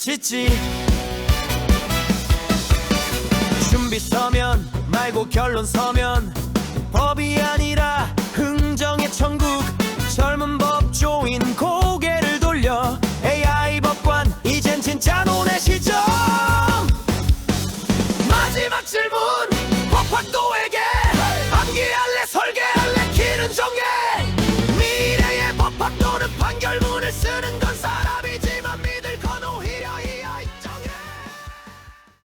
지치. 준비 서면 말고 결론 서면 법이 아니라 흥정의 천국 젊은 법조인 고개를 돌려 AI 법관 이젠 진짜 논의 시점. 마지막 질문 법학도에게 암기할래 설계할래 길은 정해. 미래의 법학도는 판결문을 쓰는 거